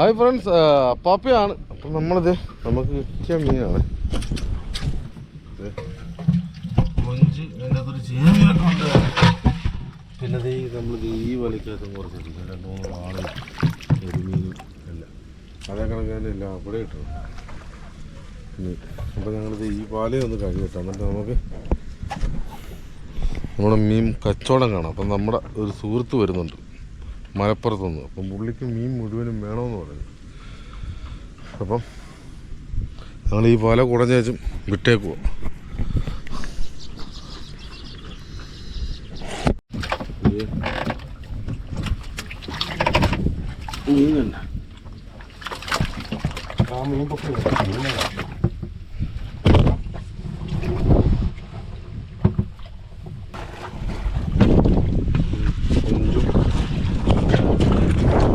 Hi friends അപ്പാപ്പയാണ് അപ്പം നമ്മളിത് നമുക്ക് കിട്ടിയ മീനാണ്. പിന്നെ ദേ നമ്മളിത് ഈ വലയ്ക്കകത്തും കുറച്ചിട്ടുണ്ട്. രണ്ട് മൂന്ന് വാളയും എരുമീനും എല്ലാം. അതേ കണക്ക് തന്നെ എല്ലാം അവിടെ ഇട്ടു അപ്പം ഞങ്ങളിത് ഈ പാലേ ഒന്ന് കഴുകിട്ടു എന്നിട്ട് നമുക്ക് നമ്മുടെ മീൻ കച്ചവടം കാണാം. അപ്പം നമ്മുടെ ഒരു സുഹൃത്ത് വരുന്നുണ്ട്. മലപ്പുറത്തുനിന്ന്. അപ്പം പുള്ളിക്ക് മീൻ മുഴുവനും വേണമെന്ന് പറഞ്ഞു. അപ്പം ഞങ്ങൾ ഈ പാല കുടഞ്ഞ വെച്ചും വിട്ടേക്കുവോ മീൻ ആ മീൻ പൊക്കി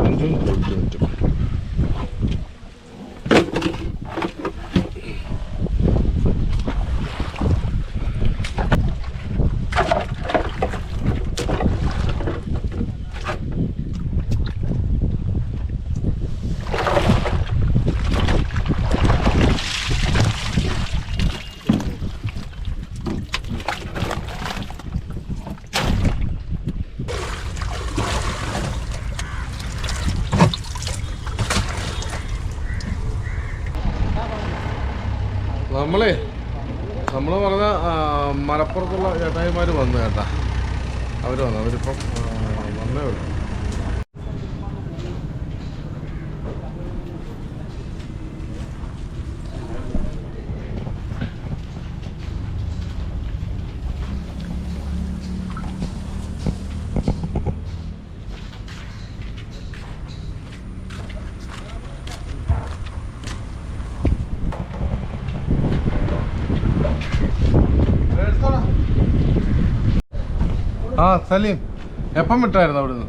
കൊഞ്ചും കൊഞ്ചും കൊഞ്ചും നമ്മളെ നമ്മൾ പറഞ്ഞ മലപ്പുറത്തുള്ള ചേട്ടായിമാർ വന്നു കേട്ടാ. അവർ വന്നു. അവരിപ്പം വന്നേ ഉള്ളൂ ആ സലീം എപ്പം വിട്ടായിരുന്നു അവിടുന്ന്?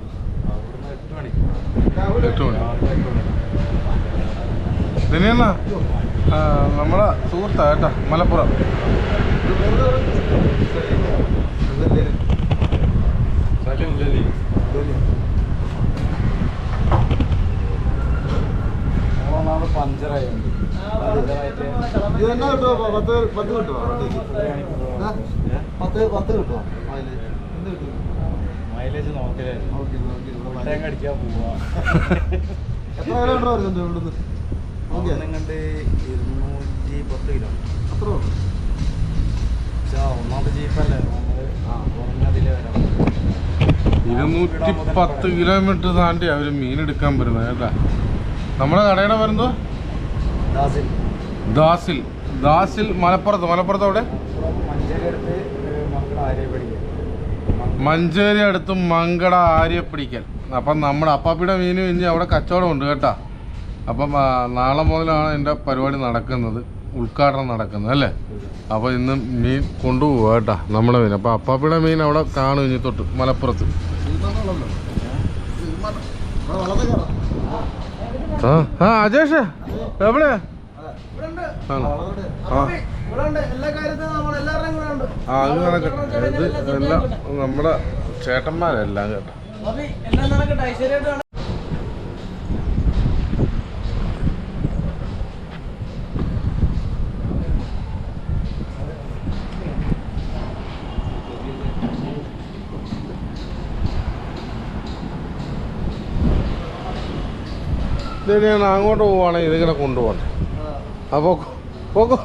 എട്ട് നമ്മളെ സുഹൃത്താ കേട്ടാ മലപ്പുറം. പഞ്ചറായി പത്ത് ഏ? പത്ത് പത്ത് കിട്ടുമോ മൈലേജ് എന്ത് കിട്ടും മൈലേജ് എത്ര കിലോമീറ്റർ വരുന്നുണ്ട് ഇവിടുന്ന്? ഓക്കെ കണ്ട് ഇരുന്നൂറ്റി പത്ത് കിലോ. അത്ര ഉള്ളൂ. പക്ഷേ ഒന്നാമത്തെ ജീപ്പല്ലേ നമ്മൾ കുറഞ്ഞതിലേ വരാം ഇരുന്നൂറ്റി പത്ത് കിലോമീറ്റർ താണ്ടി അവർ മീൻ എടുക്കാൻ വരുന്നത് കേട്ടാ. നമ്മുടെ കടയുടെ വരുന്നത് ദാസിൽ. ദാസിൽ. ദാസിൽ മലപ്പുറത്ത്. മലപ്പുറത്ത് അവിടെ മഞ്ചേരി അടുത്ത് മക്കളുടെ ആര്യ പഠിക്കുക മഞ്ചേരി അടുത്ത് മങ്കട ആര്യപ്പിടിക്കൽ അപ്പം നമ്മുടെ അപ്പാപ്പിയുടെ മീനും ഇനി അവിടെ കച്ചവടം ഉണ്ട് കേട്ടാ. അപ്പം നാളെ മുതലാണ് എന്റെ പരിപാടി നടക്കുന്നത് ഉദ്ഘാടനം നടക്കുന്നത് അല്ലേ? അപ്പോൾ ഇന്ന് മീൻ കൊണ്ടുപോകുക കേട്ടോ നമ്മുടെ മീൻ. അപ്പോൾ അപ്പാപ്പിയുടെ മീൻ അവിടെ കാണും ഇനി തൊട്ട് മലപ്പുറത്ത്. ആ അജേഷ് എവിടെ? ആണോ? ആ. ആ അത് നടക്കട്ടെ ഇത് എല്ലാം നമ്മുടെ ചേട്ടന്മാരെല്ലാം കേട്ടോ. ഇതിനെയാണ് അങ്ങോട്ട് പോവുകയാണെങ്കിൽ ഇതിങ്ങനെ കൊണ്ടുപോകണ്ടേ അപ്പോൾ പോക്കോ.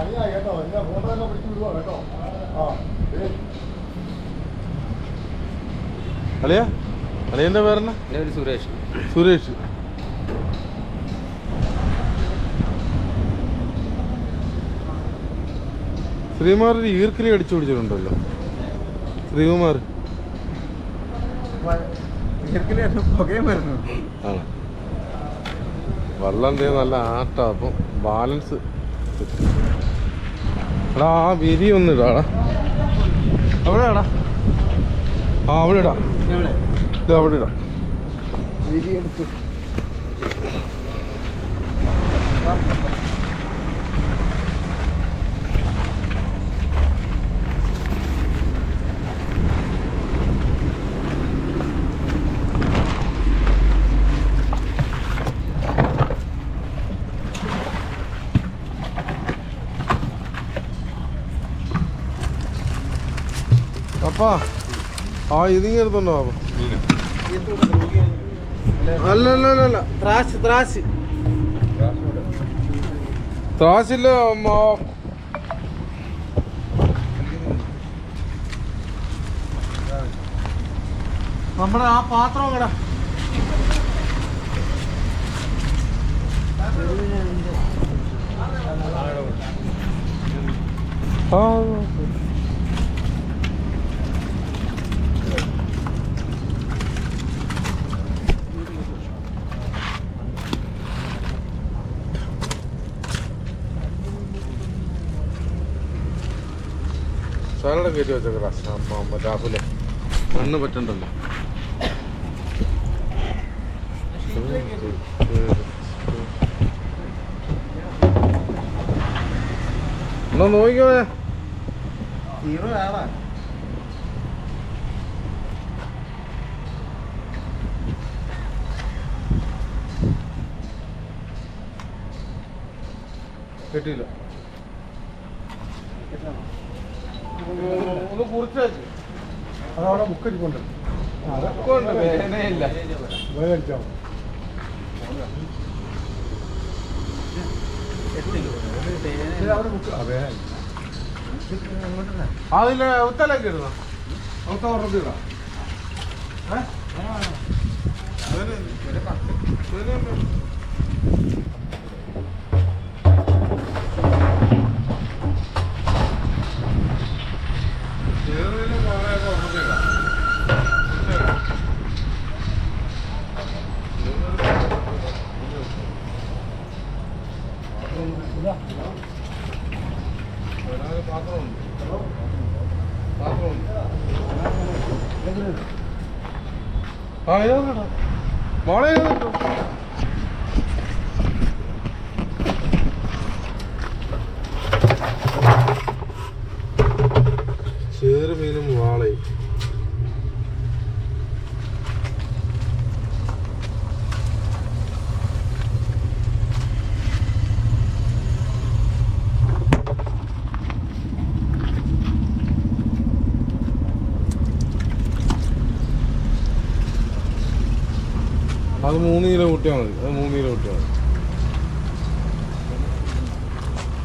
പണിയായി കേട്ടോ. എന്നെ പിടിച്ചു വിടുവാ കേട്ടോ. ആ ഏയ്. അളിയ അളിയന്റെ പേരെന്നാ? പേര് സുരേഷ്. സുരേഷ്. ശ്രീകുമാർ ഒരു ഈർക്കിലി അടിച്ചു പിടിച്ചിട്ടുണ്ടല്ലോ ശ്രീകുമാർ. ആണ്. വെള്ളം നല്ല ആട്ടാ. അപ്പം ബാലൻസ്. എടാ ആ വിരി ഒന്ന് ഇടാടാ അവിടെ ഇടാ ആ അവിടെ ഇടാം. ഇത് അവിടെ ഇടാം. വിരിയെടുത്ത് പാപ്പാ ആ ഇതിങ്ങനെ എടുത്തോണ്ടോ പാപ്പ അല്ല അല്ല അല്ല അല്ല. ത്രാശ് ത്രാശ്. ത്രാശില്ല നമ്മുടെ ആ പാത്രം കട ആ സാലഡ് കയറ്റി വെച്ചേക്കടാ രാഹുലെ മണ്ണ് പറ്റണ്ടല്ലോ. എന്നാ നോക്കിക്കോ. ഹീറോ ആടാ കിട്ടിയില്ല. കുറിച്ചു അതവിടെ ബുക്ക് അടിക്കൊണ്ട് കൊണ്ട് വേദനയില്ല. വേഗം അടിച്ചാൽ അവിടെ ബുക്ക് അതെ അതിൽ ഉത്തലേക്ക് ഇടുന്ന? അവർക്ക് ഓർഡർ ചെയ്താ ആ ഇതിനകത്ത് മോളെ ഇതിനകത്ത് ഇട്ടോ. ചേറുമീനും വാളയും അത് മൂന്ന് കിലോ കൂട്ടിയാൽ മതി. അത് മൂന്ന് കിലോ കൂട്ടിയാൽ മതി.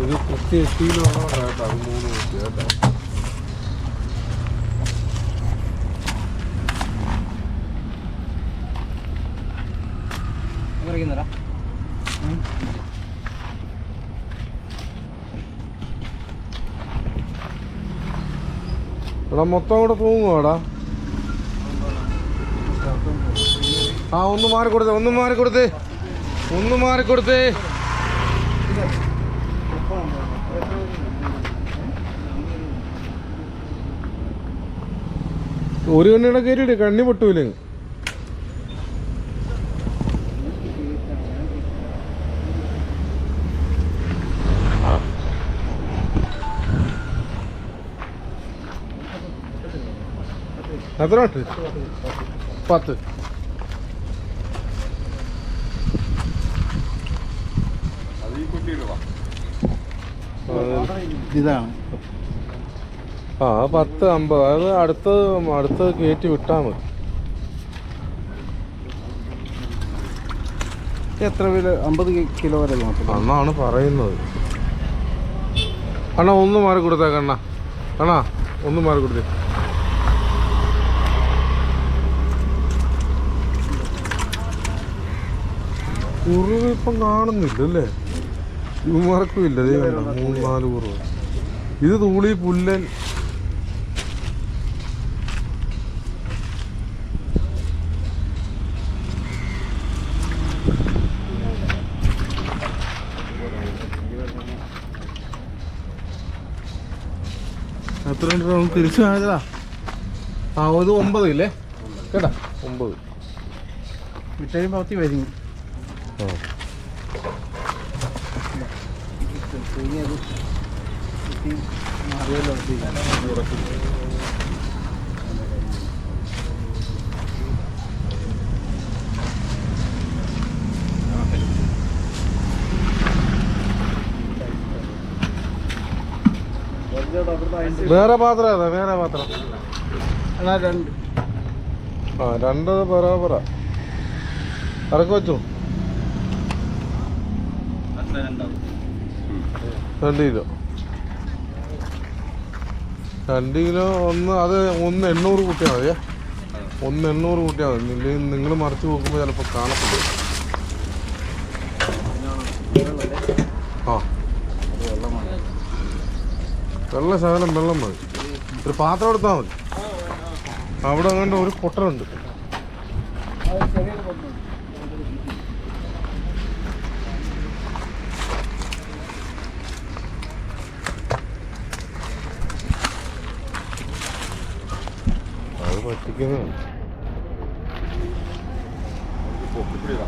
ഇത് കുത്തി എട്ടിയിലോ കേട്ടോ അത് മൂന്ന് കുട്ടി. കേട്ടോ എടാ മൊത്തം കൂടെ തൂങ്ങുവാടാ. ആ ഒന്ന് മാറി കൊടുത്ത് ഒന്ന് മാറി കൊടുത്ത്. ഒന്ന് മാറി കൊടുത്ത്. ഒരു കണ്ണിയുടെ കയറിയിട്ട് കണ്ണി പൊട്ടൂലേ. അത്ര പത്ത്. ഇതാണ്. ആ പത്ത് അമ്പത്. അത് അടുത്ത് അടുത്ത് കയറ്റി വിട്ടാൽ മതി. എത്ര വില? അമ്പത് കിലോ വരെ അന്നാണ് പറയുന്നത്. അണ്ണാ ഒന്ന് മാറി കൊടുത്തേക്കണ്ണ അണ്ണാ. ഒന്ന് മാറി കൊടുത്തേ. കുറവ് ഇപ്പം കാണുന്നില്ല അല്ലേ മറക്കില്ല ഇല്ല മൂന്ന് നാല് കുറവ് ഇത് തൂളി പുല്ലൻ. എത്ര രൂപ നമുക്ക് തിരിച്ചു കാണിച്ചതാ ആ ഇത് ഒമ്പത് ഇല്ലേ? കേട്ടാ? ഒമ്പത്. പത്തി വരും ആ. വേറെ പാത്രം അതാ വേറെ പാത്രം. എന്നാ രണ്ട്. ആ രണ്ടത് ബരാബറാ. ഇറക്കി വെച്ചു. രണ്ട് കിലോ. രണ്ട് കിലോ ഒന്ന് അത് ഒന്ന് എണ്ണൂറ് കൂട്ടിയാൽ മതിയേ. ഒന്ന് എണ്ണൂറ് കൂട്ടിയാൽ മതി. നിങ്ങൾ മറിച്ച് നോക്കുമ്പോൾ ചിലപ്പോൾ കാണത്തില്ല. ആ. വെള്ള ശകലം വെള്ളം മതി. ഒരു പാത്രം എടുത്താൽ മതി. അവിടെ അങ്ങനെ ഒരു പൊട്ടലുണ്ട് അത് പറ്റിക്കുന്നതാണ് ആ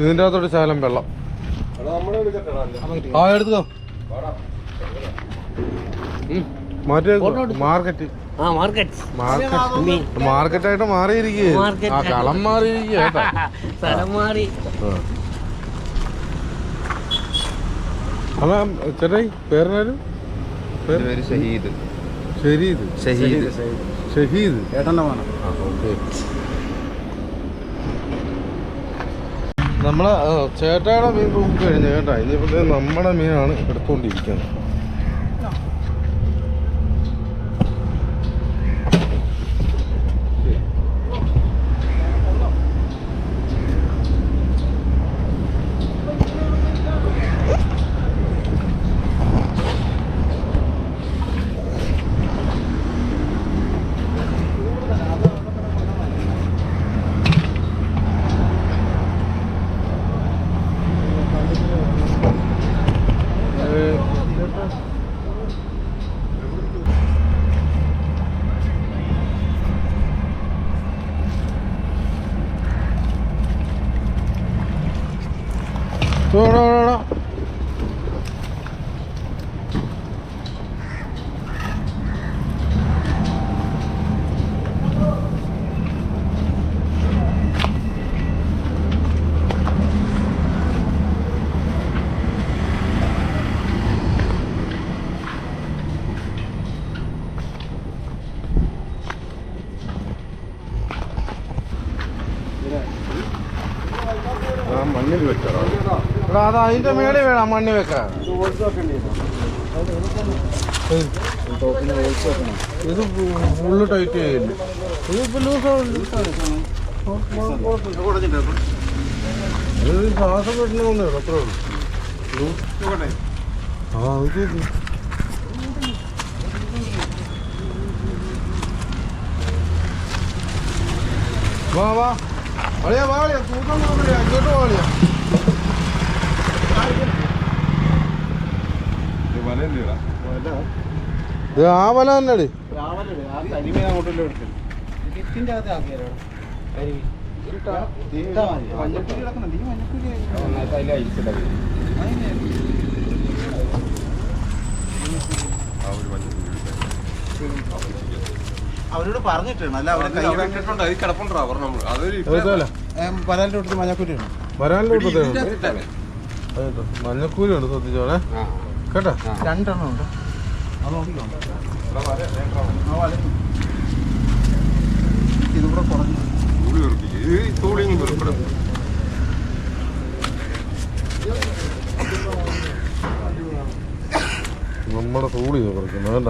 ഇതിന്റെ അകത്തോട്ട് ശകലം വെള്ളം. ആ എടുത്തോ. മാർക്കറ്റ്. ആ മാർക്കറ്റ്. മാർക്കറ്റ്. മാർക്കറ്റായിട്ട് മാറിയിരിക്കുക. ആ കളം മാറിയിരിക്കുക. അല്ല ചേട്ടായി പേരെന്നാലും പേര് ഷഹീദ്. ഷഹീദ്. ഷഹീദ്. ഷഹീദ്. ഏട്ടന്റെ മോനെ. Okay okay. നമ്മളെ ചേട്ടയുടെ മീൻ തൂക്കി കഴിഞ്ഞു കേട്ടാ ഇനി നമ്മുടെ മീനാണ് എടുത്തുകൊണ്ടിരിക്കുന്നത് ചോടാ ആ മണ്ണിൽ വെച്ചോ എടാ അത് അതിന്റെ മേളിൽ വേണം മണ്ണി വെക്കാൻ. ഏയ്, ഇത് ഫുള്ള് ടൈറ്റ് ചെയ്യില്ല ഇത് ഇപ്പൊ ലൂസാവില്ല ഇത് ശ്വാസം കിട്ടണമെന്നേ ഉള്ളൂ അത്രേ ഉള്ളൂ. ആ അത് വാ വാ. അളിയാ വാളിയാ തൂക്കം നോക്കണില്ല ഇങ്ങോട്ട് വാ ഇത് ആ വല അവരോട് പറഞ്ഞിട്ടാണ് അല്ല അവരെ കൈ കിടപ്പുണ്ടോ പലാലിന്റെ കൊടുത്ത് മഞ്ഞക്കുരി ഉണ്ട് വരാനിലോട്ട് മഞ്ഞക്കൂലി ഉണ്ട് ശ്രദ്ധിച്ചോളെ കേട്ടാ? രണ്ടെണ്ണം ഉണ്ട്. കുറഞ്ഞു. നമ്മുടെ തൂളി കുറയ്ക്കുന്നത് വേണ്ട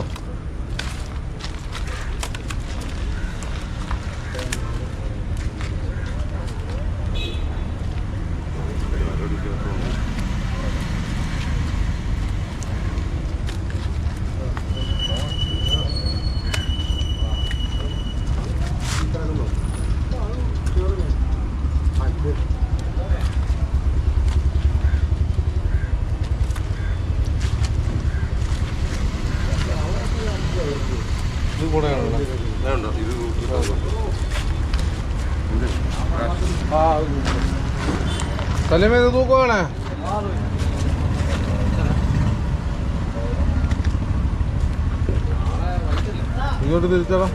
ഇങ്ങോട്ട് തിരിച്ചടാ.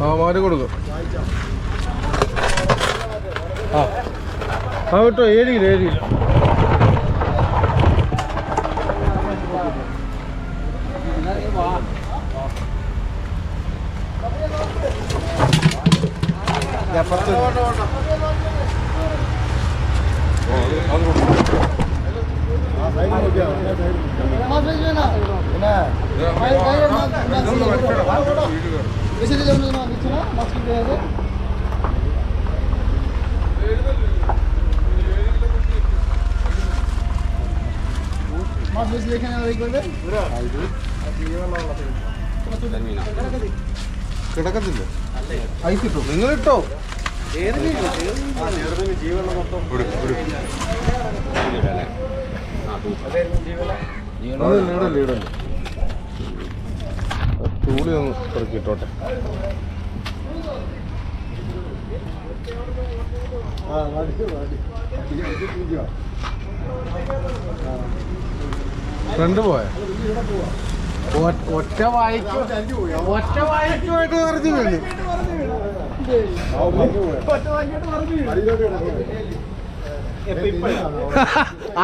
ആ മാറി കൊടുക്കും. ആ. ആ കേട്ടോ ഏഴ് കിലോ ഏഴ് കിലോ കിടക്കത്തില്ല ഐസ് ഇട്ടോ? നിങ്ങൾ ഇട്ടോ തൂളി ഒന്ന് പെറുക്കിട്ടോട്ടെ ഫ്രണ്ട് പോയ? ഒറ്റ വായിക്കും? ഒറ്റ വായിക്കുമായിട്ട് പറഞ്ഞു വീണു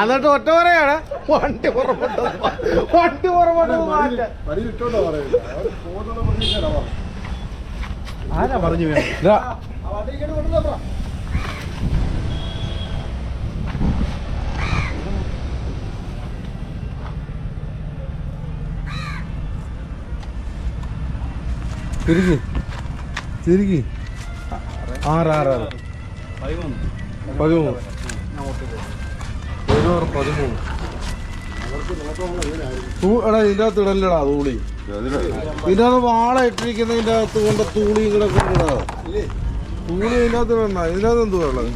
എന്നിട്ട് ഒറ്റ പറയാണ്. വണ്ടി പുറപ്പെട്ടത് വണ്ടി പുറപ്പെട്ടത് പറഞ്ഞു തിരികെ തിരികെ ആറ് ആറ് ആറ് പതിമൂന്ന്. പതിമൂന്ന് എടാ അകത്ത് ഇടല്ലടാ തൂളി. ഇതിന്റെ അകത്ത് വാള ഇട്ടിരിക്കുന്നതിന്റെ അകത്ത് കൊണ്ട് തൂളി കൊണ്ടിടാ തൂളി ഇതിന്റെ അകത്ത് ഇടണ്ട. ഇതിനകത്ത് എന്തുവാ ഉള്ളത്?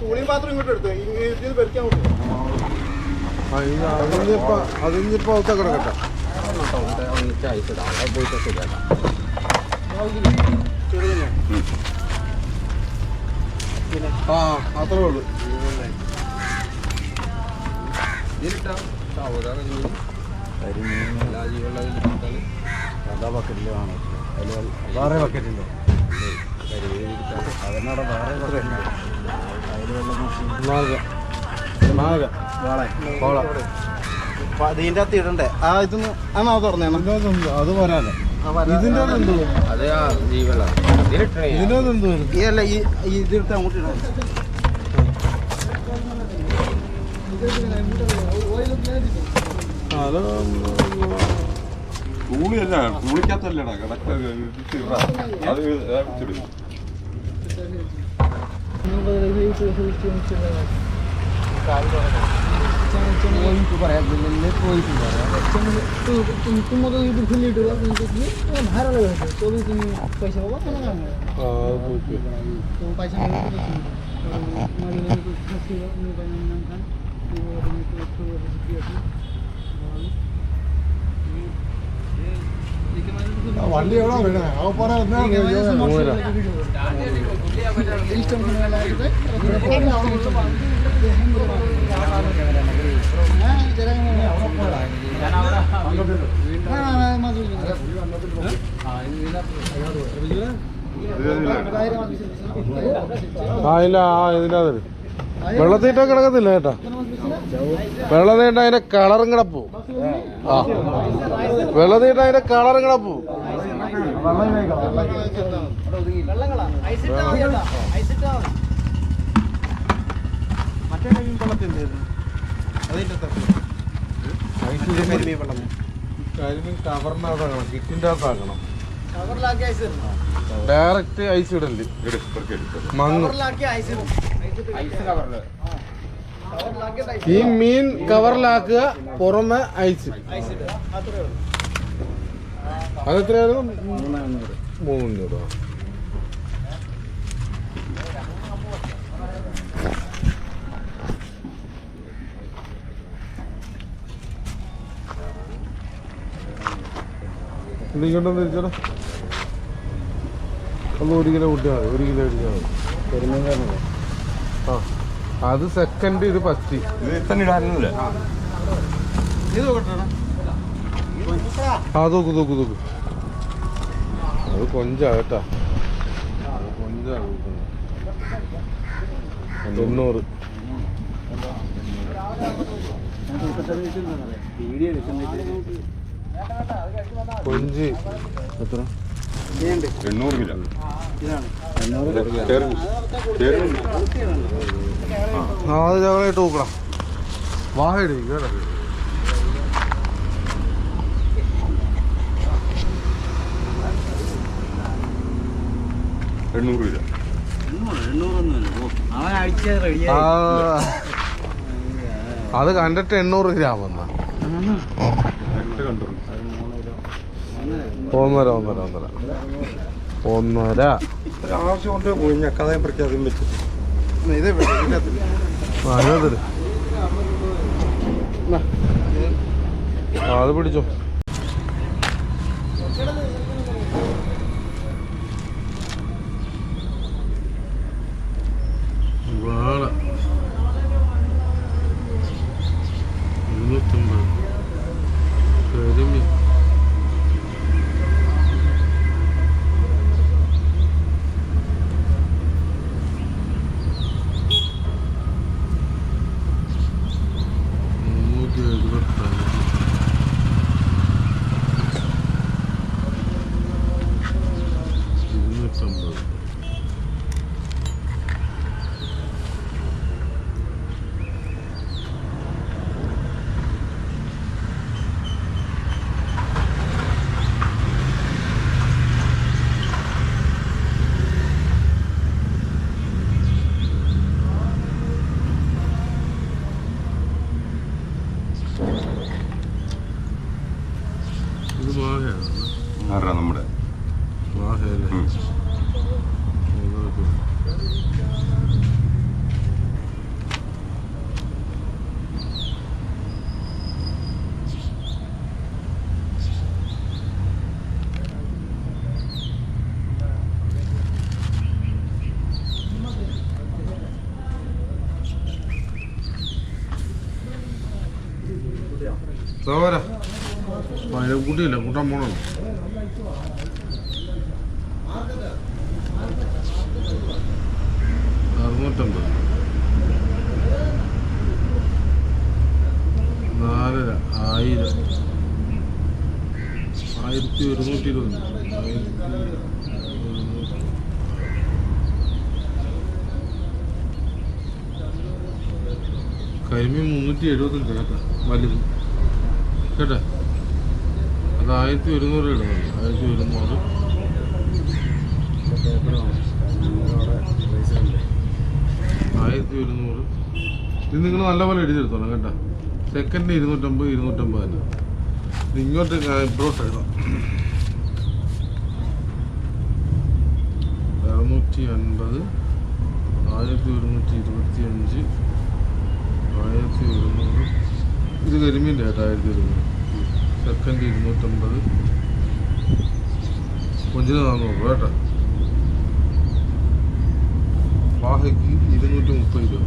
തുണിയും പാത്രം ഇങ്ങോട്ട് എടുത്തു. ഇത് പെരുക്കാൻ കൊടുത്തു അതിഞ്ഞിപ്പോ അതിഞ്ഞിപ്പോ ഒത്ത കിടക്കട്ടെ. ആ അത്രേ ഉള്ളു. വേറെ ബക്കറ്റുണ്ടോ നാഗ നാഗ കോള ഇതിന്റെ അകത്ത് ഇടണ്ടേ? ആ ഇതൊന്ന് തുറന്നേണം ഇതിനകത്ത് എന്ത്? അത് വരാനോ ഇതിന്റെ ഇതിന്റെ അല്ല ഈ ഇതെടുത്ത് അങ്ങോട്ട് ഇടാം. അത് കൂളിയല്ല കൂളിക്കകത്തല്ലടാ കിടക്ക അത് വെച്ചിടും. ആ, അത് പോയി. ആ, വണ്ടി എവിടെ വീണേ ആ ആ ഇല്ല ആ ഇതിനകത്ത് വെള്ളത്തീറ്റ കിടക്കത്തില്ല കേട്ടാ വെള്ളത്തീറ്റ അതിന്റെ കളറും കിടപ്പു ആ. വെള്ളത്തീറ്റ അതിന്റെ കളറും കിടപ്പു കരിമീൻ കവറിനകത്താക്കണം കിറ്റിന്റെ അകത്താക്കണം. ഡയറക്റ്റ് ഐസ് ഇടൽ. മങ്ങ്. ഈ മീൻ കവറിലാക്കുക പുറമെ ഐസ്. അതെത്രയായിരുന്നു? മൂന്നൂറ് ഇത് ഇങ്ങോട്ടൊന്ന് തിരിച്ചോടാ ഒന്ന് ഒരു കിലോ കൂട്ടിയാൽ മതി. ഒരു കിലോ അടിച്ചാൽ മതി. അത് സെക്കൻഡ് ഇത് ഫസ്റ്റ് ആ. തൂക്ക് തൂക്ക് തൂക്ക് അത് കൊഞ്ചാ കേട്ടാ അത് കൊഞ്ചാ തൂക്കുന്നത്. തൊണ്ണൂറ്. കൊഞ്ച്. എത്ര? എണ്ണൂറ് കിലോ. അത് നോക്കണം കേട്ടോ എണ്ണൂറ് കിലോ. അത് കണ്ടിട്ട് എണ്ണൂറ് ഗ്രാം എന്നാ കണ്ടു ഒന്നര ഒന്നര ഒന്നര. ഒന്നര. ആവശ്യം കൊണ്ട് ആ ഇരുപതിൽ ആ അത് പിടിച്ചോ വാള ഇരുന്നൂറ്റമ്പത് കരിമീൻ മുന്നൂറ്റി എഴുപത്തഞ്ച് ഇരുന്നൂറ്റമ്പത് ഇത് മാഹയാണ് ആരാ നമ്മുടെ മാഹയല്ലേ ഉം. സോര കുട്ടിയില്ല കൂട്ടാൻ പോണോ? അറുന്നൂറ്റമ്പത്. നാലര ആയിരം. ആയിരത്തി ഒരുന്നൂറ്റി ഇരുപത് കരിമീൻ മുന്നൂറ്റി എഴുപത്തഞ്ച് കേട്ടോ വലുത്. കേട്ടോ? ആയിരത്തി ഒരുന്നൂറ് ഇടുന്നുണ്ട് ആയിരത്തി ഒരുന്നൂറ് ആയിരത്തി ഒരുന്നൂറ് ഇത് നിങ്ങൾ നല്ലപോലെ എഴുതിയെടുത്തോളാം കേട്ടോ. സെക്കൻഡ് ഇരുന്നൂറ്റമ്പത് ഇരുന്നൂറ്റമ്പത് തന്നെ. ഇങ്ങോട്ട് ഇബ്രോട്ട് എഴുതാം അറുന്നൂറ്റി അൻപത് ആയിരത്തി ഒരുന്നൂറ്റി ഇരുപത്തി അഞ്ച് ആയിരത്തി ഒരുന്നൂറ് ഇത് കരിമീന്റെ കേട്ടോ ആയിരത്തി ഒരുന്നൂറ് സെക്കൻഡ് ഇരുന്നൂറ്റമ്പത്. കൊഞ്ചിന് നാന്നൂറ് രൂപ കേട്ടോ. വാഹയ്ക്ക് ഇരുന്നൂറ്റി മുപ്പത് രൂപ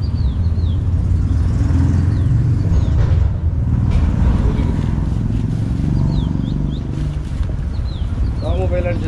മൊബൈൽ അടിച്ച.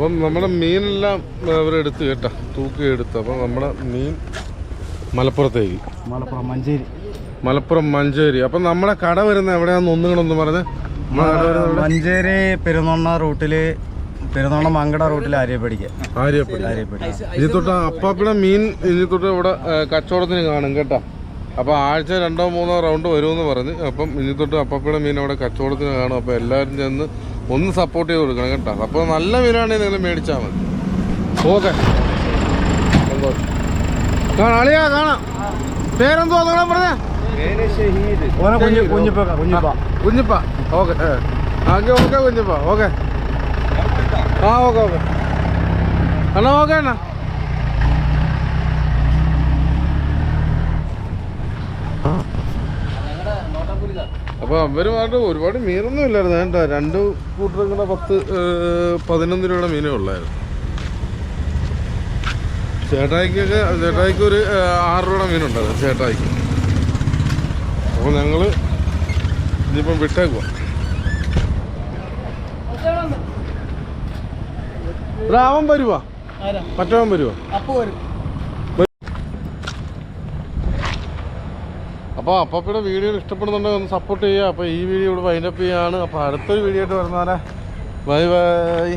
അപ്പം നമ്മുടെ മീനെല്ലാം അവരെടുത്ത് കേട്ടോ തൂക്കി എടുത്ത് അപ്പം നമ്മുടെ മീൻ മലപ്പുറത്തേക്ക്. മലപ്പുറം മഞ്ചേരി. മലപ്പുറം മഞ്ചേരി. അപ്പം നമ്മുടെ കട വരുന്ന എവിടെയാണെന്ന് ഒന്നുകളൊന്നും പറഞ്ഞ്. മഞ്ചേരി പെരുന്നോണ്ണ റൂട്ടിൽ പെരുന്നോണ മങ്കട റൂട്ടിൽ ആര്യപ്പടിക്ക്. ആര്യപ്പടി ആര്യപ്പടി ഇനി തൊട്ട് അപ്പാപ്പിടെ മീൻ ഇനി തൊട്ട് ഇവിടെ കച്ചവടത്തിന് കാണും കേട്ടോ. അപ്പോൾ ആഴ്ച രണ്ടോ മൂന്നോ റൗണ്ട് വരുമെന്ന് പറഞ്ഞ്. അപ്പം ഇനി തൊട്ട് അപ്പാപ്പിടെ മീൻ അവിടെ കച്ചവടത്തിന് കാണും. അപ്പോൾ എല്ലാവരും ചെന്ന് ഒന്ന് സപ്പോർട്ട് ചെയ്ത് കൊടുക്കണം കേട്ടോ. അപ്പോൾ നല്ല മീനാണെങ്കിൽ നിങ്ങൾ മേടിച്ചാൽ മതി. ഓക്കെ അളിയാ കാണാം. പേരെന്തോ നിങ്ങളെ പറഞ്ഞേ? Kunhippa okay okay okay Kunhippa. Okay. ആ ഓക്കെ ഓക്കെ. അണ്ണാ ഓക്കെ അണ്ണാ. അപ്പൊ അവർ പറഞ്ഞു ഒരുപാട് മീനൊന്നും ഇല്ലായിരുന്നു. കേട്ടോ രണ്ട് കൂട്ടരും കൂടെ പത്ത് പതിനൊന്ന് രൂപയുടെ മീനേ ഉള്ളായിരുന്നു. ചേട്ടായിക്കൊക്കെ ചേട്ടായിക്ക് ഒരു ആറ് രൂപയുടെ മീനുണ്ടായിരുന്നു ചേട്ടായിക്ക്. അപ്പോൾ ഞങ്ങൾ ഇനിയിപ്പം വിട്ടേക്കുവാ. എടാ, അവൻ വരുവാ. മറ്റവൻ വരുവാ. അപ്പൊ വരും. അപ്പോൾ അപ്പയുടെ വീഡിയോ ഇഷ്ടപ്പെടുന്നുണ്ടെങ്കിൽ ഒന്ന് സപ്പോർട്ട് ചെയ്യുക. അപ്പോൾ ഈ വീഡിയോ ഇവിടെ വൈൻഡപ്പ് ചെയ്യാണ്. അപ്പോൾ അടുത്തൊരു വീഡിയോ ആയിട്ട് വരുന്നവരെ. Bye bye